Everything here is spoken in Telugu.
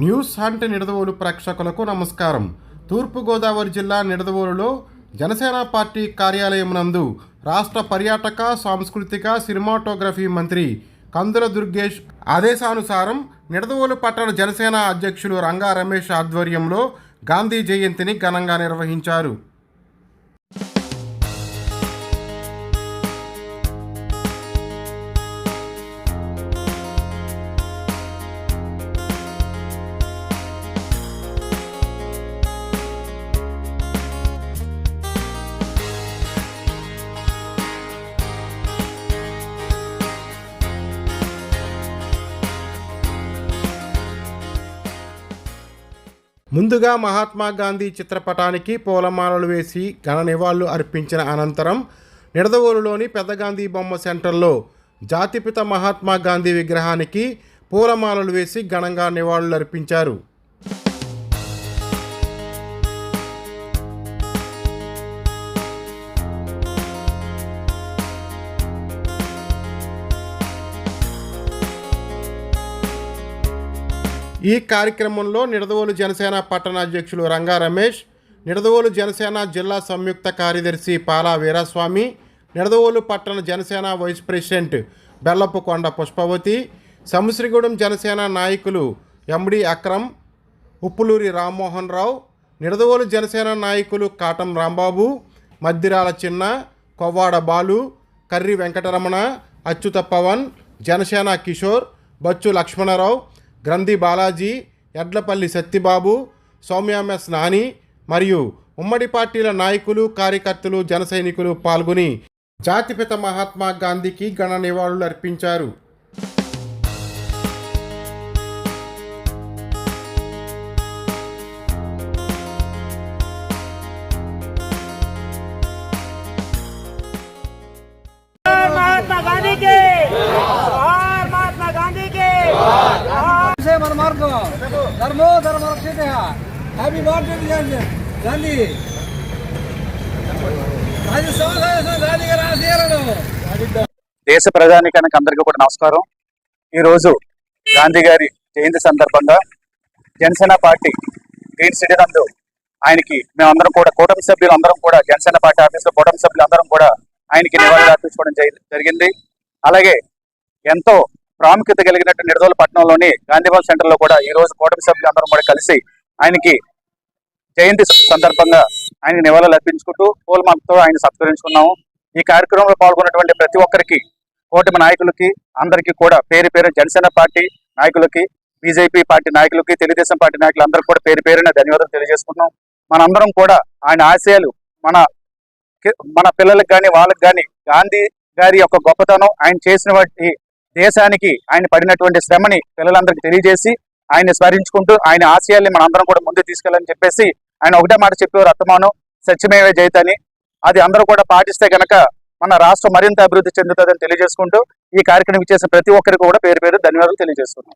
న్యూస్ హంట్ నిడదవోలు ప్రేక్షకులకు నమస్కారం. తూర్పుగోదావరి జిల్లా నిడదవోలులో జనసేన పార్టీ కార్యాలయం నందు రాష్ట్ర పర్యాటక సాంస్కృతిక సినిమాటోగ్రఫీ మంత్రి కందుల దుర్గేష్ ఆదేశానుసారం నిడదవోలు పట్టణ జనసేన అధ్యక్షులు రంగా రమేష్ ఆధ్వర్యంలో గాంధీ జయంతిని ఘనంగా నిర్వహించారు. ముందుగా మహాత్మా గాంధీ చిత్రపటానికి పూలమాలలు వేసి ఘన నివాళులు అర్పించిన అనంతరం నిడదవోలులోని పెద్ద గాంధీ బొమ్మ సెంటర్లో జాతిపిత మహాత్మా గాంధీ విగ్రహానికి పూలమాలలు వేసి ఘనంగా నివాళులు అర్పించారు ఈ కార్యక్రమంలో నిడదవోలు జనసేన పట్టణ అధ్యక్షులు రంగా రమేష్ నిడదవోలు జనసేన జిల్లా సంయుక్త కార్యదర్శి పాలా వీరాస్వామి నిడదవోలు పట్టణ జనసేన వైస్ ప్రెసిడెంట్ బెల్లపు కొండ పుష్పవతి సంశ్రీగూడెం జనసేన నాయకులు ఎండి అక్రమ్ ఉప్పులూరి రామ్మోహన్ రావు నిడదవోలు జనసేన నాయకులు కాటం రాంబాబు మద్దిరాల చిన్న కొవ్వాడ బాలు కర్రి వెంకటరమణ అచ్యుత పవన్ జనసేన కిషోర్ బచ్చు లక్ష్మణరావు గ్రంథి బాలాజీ ఎడ్లపల్లి సత్తిబాబు సౌమ్యామెస్ నాని మరియు ఉమ్మడి పార్టీల నాయకులు కార్యకర్తలు జనసైనికులు పాల్గొని జాతిపిత మహాత్మా గాంధీకి ఘన నివాళులు అర్పించారు. ధర్మో ధర్మ రక్షిత హ్యాపీ బర్త్డే గాంధీ గాంధీ దేశ ప్రజానికానికి అందరికీ కూడా నమస్కారం. ఈరోజు గాంధీ గారి జయంతి సందర్భంగా జనసేన పార్టీ గ్రీన్ సిటీ నందు ఆయనకి మేమందరం కూడా కూటమి సభ్యులు అందరం కూడా జనసేన పార్టీ ఆఫీస్లో కూటమి సభ్యులు అందరం కూడా ఆయనకి నివాళులు అర్పించుకోవడం జరిగింది. అలాగే ఎంతో ప్రాముఖ్యత కలిగినట్టు నిడదోలు పట్టణంలోని గాంధీభవన్ సెంటర్లో కూడా ఈ రోజు కూటమి సభ్యులు అందరం కూడా కలిసి ఆయనకి జయంతి సందర్భంగా ఆయన నివాళులు అర్పించుకుంటూ పూలమాలతో ఆయన సత్కరించుకున్నాము. ఈ కార్యక్రమంలో పాల్గొన్నటువంటి ప్రతి ఒక్కరికి కూటమి నాయకులకి అందరికీ కూడా పేరు పేరు జనసేన పార్టీ నాయకులకి బీజేపీ పార్టీ నాయకులకి తెలుగుదేశం పార్టీ నాయకులు అందరూ కూడా పేరు పేరున ధన్యవాదాలు తెలియజేసుకున్నాం మనందరం కూడా ఆయన ఆశయాలు మన మన పిల్లలకు కానీ వాళ్ళకి కానీ గాంధీ గారి యొక్క గొప్పతనం ఆయన చేసిన వాటి దేశానికి ఆయన పడినటువంటి శ్రమని పిల్లలందరికీ తెలియజేసి ఆయన స్మరించుకుంటూ ఆయన ఆశయాల్ని మనందరం కూడా ముందుకు తీసుకెళ్ళని చెప్పేసి ఆయన ఒకటే మాట చెప్పేవారు అత్తమానం సత్యమేవే జయతని. అది అందరూ కూడా పాటిస్తే గనక మన రాష్ట్రం మరింత అభివృద్ధి చెందుతుందని తెలియజేసుకుంటూ ఈ కార్యక్రమం చేసిన ప్రతి ఒక్కరికి కూడా పేరు పేరు ధన్యవాదాలు తెలియజేస్తున్నాం